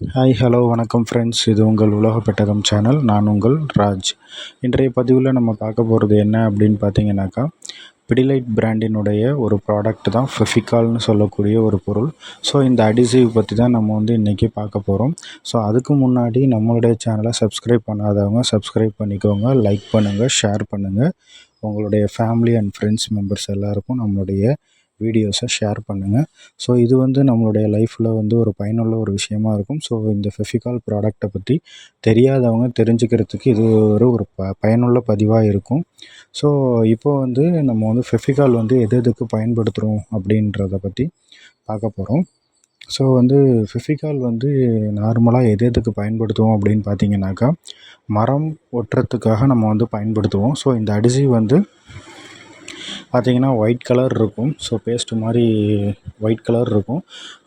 Hi hello வணக்கம் friends இது உங்கள் உலக பெட்டகம் சேனல் நான் உங்கள் ராஜ். இன்றைய பதிவில் நம்ம பார்க்க போகிறது என்ன அப்படின்னு பார்த்தீங்கன்னாக்கா பிடிலைட் பிராண்டினுடைய ஒரு ப்ராடக்ட் தான் ஃபெஃபிகால்னு சொல்லக்கூடிய ஒரு பொருள். ஸோ இந்த அடிசிவ் பற்றி தான் நம்ம வந்து இன்றைக்கி பார்க்க போகிறோம் ஸோ அதுக்கு முன்னாடி நம்மளுடைய சேனலை சப்ஸ்கிரைப் பண்ணாதவங்க சப்ஸ்கிரைப் பண்ணிக்கோங்க லைக் பண்ணுங்கள் ஷேர் பண்ணுங்கள் உங்களுடைய ஃபேமிலி அண்ட் ஃப்ரெண்ட்ஸ் மெம்பர்ஸ் எல்லாருக்கும் நம்மளுடைய வீடியோஸை ஷேர் பண்ணுங்கள் ஸோ இது வந்து நம்மளுடைய லைஃப்பில் வந்து ஒரு பயனுள்ள ஒரு விஷயமா இருக்கும். ஸோ இந்த ஃபெஃபிகால் ப்ராடக்ட்டை பற்றி தெரியாதவங்க தெரிஞ்சுக்கிறதுக்கு இது ஒரு ஒரு ப பயனுள்ள பதிவாக இருக்கும். ஸோ இப்போ வந்து நம்ம வந்து ஃபெஃபிகால் வந்து எது எதுக்கு பயன்படுத்துகிறோம் அப்படின்றத பற்றி பார்க்க போகிறோம் ஸோ வந்து ஃபிஃபிகால் வந்து நார்மலாக எது எதுக்கு பயன்படுத்துவோம் அப்படின்னு பார்த்தீங்கன்னாக்கா மரம் ஒட்டுறதுக்காக நம்ம வந்து பயன்படுத்துவோம். ஸோ இந்த அடிசி வந்து பார்த்தீங்கன்னா ஒயிட் கலர் இருக்கும். ஸோ பேஸ்ட்டு மாதிரி ஒயிட் கலர் இருக்கும்.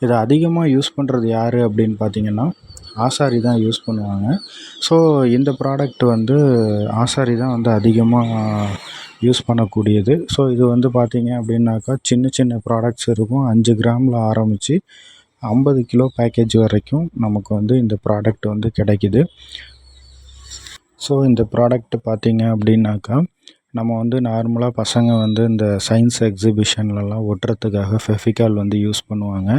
இதை அதிகமாக யூஸ் பண்ணுறது யார் அப்படின்னு பார்த்தீங்கன்னா ஆசாரி தான் யூஸ் பண்ணுவாங்க. ஸோ இந்த ப்ராடக்ட் வந்து ஆசாரி தான் வந்து அதிகமாக யூஸ் பண்ணக்கூடியது. ஸோ இது வந்து பார்த்தீங்க அப்படின்னாக்கா சின்ன சின்ன ப்ராடக்ட்ஸ் இருக்கும். அஞ்சு கிராமில் ஆரம்பித்து ஐம்பது கிலோ பேக்கேஜ் வரைக்கும் நமக்கு வந்து இந்த ப்ராடக்ட் வந்து கிடைக்கிது. ஸோ இந்த ப்ராடக்ட் பார்த்தீங்க அப்படின்னாக்கா நம்ம வந்து நார்மலாக பசங்க வந்து இந்த சயின்ஸ் எக்ஸிபிஷன்லலாம் ஒட்டுறதுக்காக ஃபெஃபிகால் வந்து யூஸ் பண்ணுவாங்க.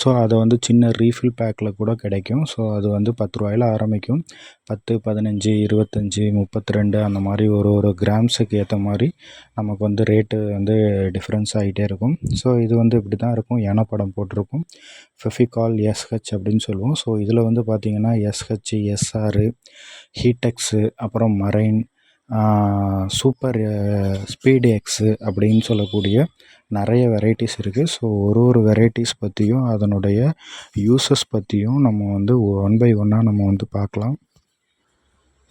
ஸோ அதை வந்து சின்ன ரீஃபில் பேக்கில் கூட கிடைக்கும். ஸோ அது வந்து பத்து ரூபாயில் ஆரம்பிக்கும். பத்து பதினஞ்சு இருபத்தஞ்சி முப்பத்தி ரெண்டு அந்த மாதிரி ஒரு ஒரு கிராம்ஸுக்கு ஏற்ற மாதிரி நமக்கு வந்து ரேட்டு வந்து டிஃப்ரென்ஸ் ஆகிட்டே இருக்கும். ஸோ இது வந்து இப்படி தான் இருக்கும். யானை படம் போட்டிருக்கும். ஃபெஃபிகால் எஸ்ஹெச் அப்படின்னு சொல்லுவோம். ஸோ இதில் வந்து பார்த்திங்கன்னா எஸ்ஹெச் எஸ்ஆர் ஹீடெக்ஸு அப்புறம் மரைன் சூப்பர் ஸ்பீடு எக்ஸு அப்படின்னு சொல்லக்கூடிய நிறைய வெரைட்டிஸ் இருக்குது ஸோ ஒரு ஒரு வெரைட்டிஸ் பற்றியும் அதனுடைய யூஸஸ் பற்றியும் நம்ம வந்து ஒன் பை ஒன்னாக நம்ம வந்து பார்க்கலாம்.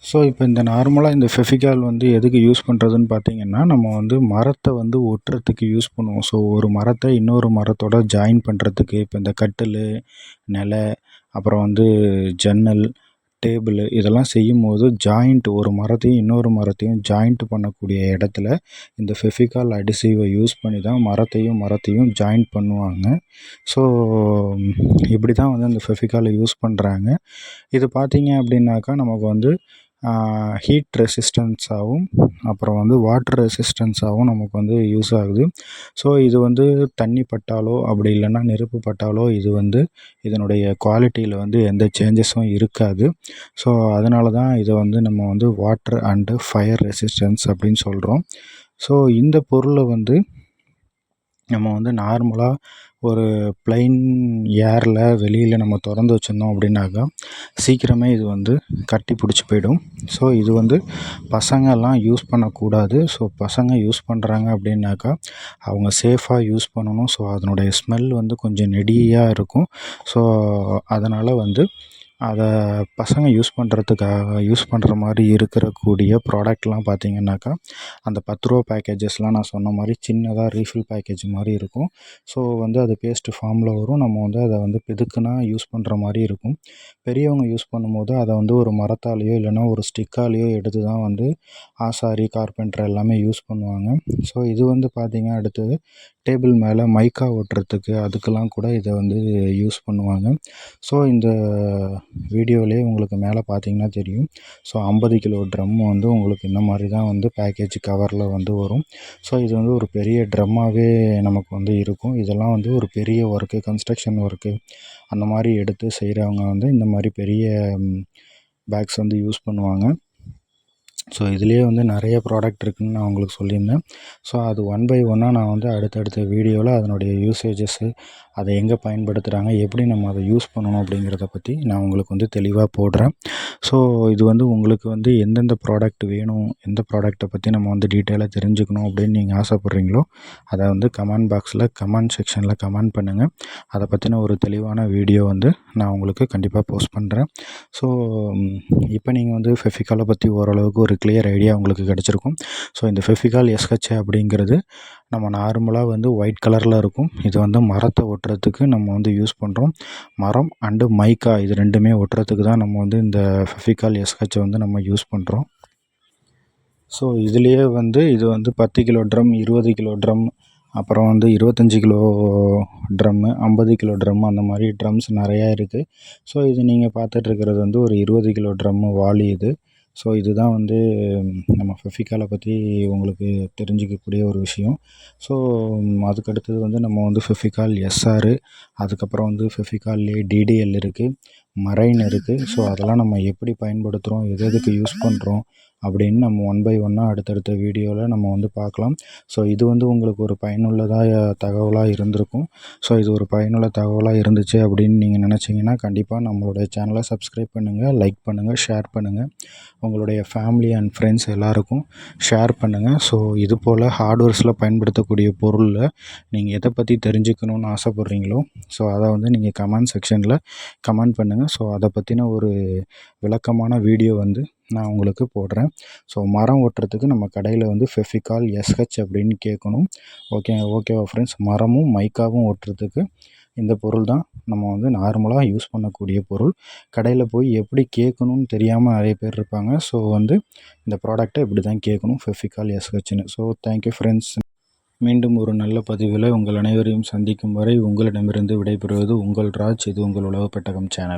ஸோ இப்போ இந்த நார்மலாக இந்த ஃபெஃபிகால் வந்து எதுக்கு யூஸ் பண்ணுறதுன்னு பார்த்தீங்கன்னா நம்ம வந்து மரத்தை வந்து ஒட்டுறதுக்கு யூஸ் பண்ணுவோம். ஸோ ஒரு மரத்தை இன்னொரு மரத்தோட ஜாயின் பண்ணுறதுக்கு இப்போ இந்த கட்டில் நிலை அப்புறம் வந்து ஜன்னல் டேபிள் இதெல்லாம் செய்யும்போது ஜாயிண்ட் ஒரு மரத்தையும் இன்னொரு மரத்தையும் ஜாயிண்ட் பண்ணக்கூடிய இடத்துல இந்த ஃபெஃபிகால் அடிசிவை யூஸ் பண்ணி தான் மரத்தையும் மரத்தையும் ஜாயிண்ட் பண்ணுவாங்க. ஸோ இப்படி தான் வந்து அந்த ஃபெஃபிகாலை யூஸ் பண்ணுறாங்க இது பார்த்தீங்க அப்படின்னாக்கா நமக்கு வந்து ஹீட் ரெசிஸ்டன்ஸாகவும் அப்புறம் வந்து வாட்டர் ரெசிஸ்டன்ஸாகவும் நமக்கு வந்து யூஸ் ஆகுது. ஸோ இது வந்து தண்ணி பட்டாலோ அப்படி இல்லைன்னா நெருப்பு பட்டாலோ இது வந்து இதனுடைய குவாலிட்டியில் வந்து எந்த சேஞ்சஸும் இருக்காது. ஸோ அதனால தான் இதை வந்து நம்ம வந்து வாட்டர் அண்டு ஃபயர் ரெசிஸ்டன்ஸ் அப்படின்னு சொல்கிறோம் ஸோ இந்த பொருளை வந்து நம்ம வந்து நார்மலாக ஒரு ப்ளைன் ஏரில் வெளியில் நம்ம திறந்து வச்சுருந்தோம் அப்படின்னாக்கா சீக்கிரமே இது வந்து கட்டி பிடிச்சி போயிடும். ஸோ இது வந்து பசங்கள்லாம் யூஸ் பண்ணக்கூடாது. ஸோ பசங்க யூஸ் பண்ணுறாங்க அப்படின்னாக்கா அவங்க சேஃபாக யூஸ் பண்ணணும். ஸோ அதனுடைய ஸ்மெல் வந்து கொஞ்சம் நெடியாக இருக்கும். ஸோ அதனால் வந்து அதை பசங்க யூஸ் பண்ணுறதுக்காக யூஸ் பண்ணுற மாதிரி இருக்கக்கூடிய ப்ராடக்ட்லாம் பார்த்தீங்கன்னாக்கா அந்த பத்து ரூபா பேக்கேஜஸ்லாம் நான் சொன்ன மாதிரி சின்னதாக ரீஃபில் பேக்கேஜ் மாதிரி இருக்கும். ஸோ வந்து அது பேஸ்ட்டு ஃபார்மில் வரும். நம்ம வந்து அதை வந்து பிதுக்குனா யூஸ் பண்ணுற மாதிரி இருக்கும். பெரியவங்க யூஸ் பண்ணும்போது அதை வந்து ஒரு மரத்தாலேயோ இல்லைன்னா ஒரு ஸ்டிக்காலேயோ எடுத்து தான் வந்து ஆசாரி கார்பெண்டர் எல்லாமே யூஸ் பண்ணுவாங்க. ஸோ இது வந்து பார்த்திங்க அடுத்தது டேபிள் மேலே மைக்கா ஒட்டுறதுக்கு அதுக்கெல்லாம் கூட இதை வந்து யூஸ் பண்ணுவாங்க. ஸோ இந்த வீடியோவிலே உங்களுக்கு மேலே பார்த்தீங்கன்னா தெரியும். ஸோ ஐம்பது கிலோ ட்ரம் வந்து உங்களுக்கு இந்த மாதிரி தான் வந்து பேக்கேஜ் கவரில் வந்து வரும். ஸோ இது வந்து ஒரு பெரிய ட்ரம்மாகவே நமக்கு வந்து இருக்கும். இதெல்லாம் வந்து ஒரு பெரிய ஒர்க்கு கன்ஸ்ட்ரக்ஷன் ஒர்க்கு அந்த மாதிரி எடுத்து செய்கிறவங்க வந்து இந்த மாதிரி பெரிய பேக்ஸ் வந்து யூஸ் பண்ணுவாங்க. ஸோ இதுலேயே வந்து நிறைய ப்ராடக்ட் இருக்குதுன்னு நான் உங்களுக்கு சொல்லியிருந்தேன். ஸோ அது ஒன் பை ஒன்னாக நான் வந்து அடுத்தடுத்த வீடியோவில் அதனுடைய யூசேஜஸ்ஸு அதை எங்கே பயன்படுத்துகிறாங்க எப்படி நம்ம அதை யூஸ் பண்ணணும் அப்படிங்கிறத பற்றி நான் உங்களுக்கு வந்து தெளிவாக போடுறேன். ஸோ இது வந்து உங்களுக்கு வந்து எந்தெந்த ப்ராடக்ட் வேணும் எந்த ப்ராடக்ட்டை பற்றி நம்ம வந்து டீட்டெயிலாக தெரிஞ்சுக்கணும் அப்படின்னு நீங்கள் ஆசைப்பட்றீங்களோ அதை வந்து கமெண்ட் பாக்ஸில் கமெண்ட் செக்ஷனில் கமெண்ட் பண்ணுங்கள் அதை பற்றின ஒரு தெளிவான வீடியோ வந்து நான் உங்களுக்கு கண்டிப்பாக போஸ்ட் பண்ணுறேன் ஸோ இப்போ நீங்கள் வந்து ஃபெஃபிகாலை பற்றி ஓரளவுக்கு ஒரு கிளியர் ஐடியா உங்களுக்கு கிடச்சிருக்கும். ஸோ இந்த ஃபெஃபிகால் எஸ்ஹெச் அப்படிங்கிறது நம்ம நார்மலாக வந்து ஒயிட் கலரில் இருக்கும். இது வந்து மரத்தை ஒட்டுறதுக்கு நம்ம வந்து யூஸ் பண்ணுறோம் மரம் அண்டு மைக்கா இது ரெண்டுமே ஒட்டுறதுக்கு தான் நம்ம வந்து இந்த ஃபெஃபிகால் எஸ்ஹெச்சை வந்து நம்ம யூஸ் பண்ணுறோம் ஸோ இதுலேயே வந்து இது வந்து பத்து கிலோ ட்ரம் இருபது கிலோ ட்ரம் அப்புறம் வந்து இருபத்தஞ்சி கிலோ ட்ரம்மு ஐம்பது கிலோ ட்ரம் அந்த மாதிரி ட்ரம்ஸ் நிறையா இருக்குது ஸோ இது நீங்கள் பார்த்துட்ருக்கிறது வந்து ஒரு இருபது கிலோ ட்ரம்மு வாலி இது. ஸோ இதுதான் வந்து நம்ம ஃபெஃபிக்காலை பற்றி உங்களுக்கு தெரிஞ்சிக்கக்கூடிய ஒரு விஷயம். ஸோ அதுக்கடுத்தது வந்து நம்ம வந்து ஃபெஃபிக்கால் எஸ்ஆர் அதுக்கப்புறம் வந்து ஃபெஃபிக்கால்லே டிடிஎல் இருக்குது மரைன் இருக்குது ஸோ அதெல்லாம் நம்ம எப்படி பயன்படுத்துகிறோம் எது எதுக்கு யூஸ் பண்ணுறோம் அப்படின்னு நம்ம ஒன் பை ஒன்னாக அடுத்தடுத்த வீடியோவில் நம்ம வந்து பார்க்கலாம். ஸோ இது வந்து உங்களுக்கு ஒரு பயனுள்ளதாக தகவலாக இருந்திருக்கும். ஸோ இது ஒரு பயனுள்ள தகவலாக இருந்துச்சு அப்படின்னு நீங்கள் நினச்சிங்கன்னா கண்டிப்பாக நம்மளுடைய சேனலை சப்ஸ்கிரைப் பண்ணுங்கள் லைக் பண்ணுங்கள் ஷேர் பண்ணுங்கள் உங்களுடைய ஃபேமிலி அண்ட் ஃப்ரெண்ட்ஸ் எல்லாருக்கும் ஷேர் பண்ணுங்கள் ஸோ இது போல் ஹார்ட்வேர்ஸில் பயன்படுத்தக்கூடிய பொருளில் நீங்கள் எதை பற்றி தெரிஞ்சுக்கணுன்னு ஆசைப்பட்றீங்களோ ஸோ அதை வந்து நீங்கள் கமெண்ட் செக்ஷனில் கமெண்ட் பண்ணுங்கள் ஸோ அதை பற்றின ஒரு விளக்கமான வீடியோ வந்து நான் உங்களுக்கு போடுறேன். ஸோ மரம் ஒட்டுறதுக்கு நம்ம கடையில் வந்து ஃபெஃபிகால் எஸ்ஹெச் அப்படின்னு கேட்கணும். ஓகே ஓகேவா ஃப்ரெண்ட்ஸ் மரமும் மைக்காவும் ஒட்டுறதுக்கு இந்த பொருள் தான் நம்ம வந்து நார்மலாக யூஸ் பண்ணக்கூடிய பொருள். கடையில் போய் எப்படி கேட்கணும்னு தெரியாமல் நிறைய பேர் இருப்பாங்க. ஸோ வந்து இந்த ப்ராடக்ட்டை இப்படி தான் கேட்கணும் ஃபெஃபிகால் எஸ்ஹெச்னு ஸோ தேங்க்யூ ஃப்ரெண்ட்ஸ் மீண்டும் ஒரு நல்ல பதிவில் உங்கள் அனைவரையும் சந்திக்கும் வரை உங்களிடமிருந்து விடைபெறுவது உங்கள் ராஜ். இது உங்கள் உளவு பெட்டகம் சேனல்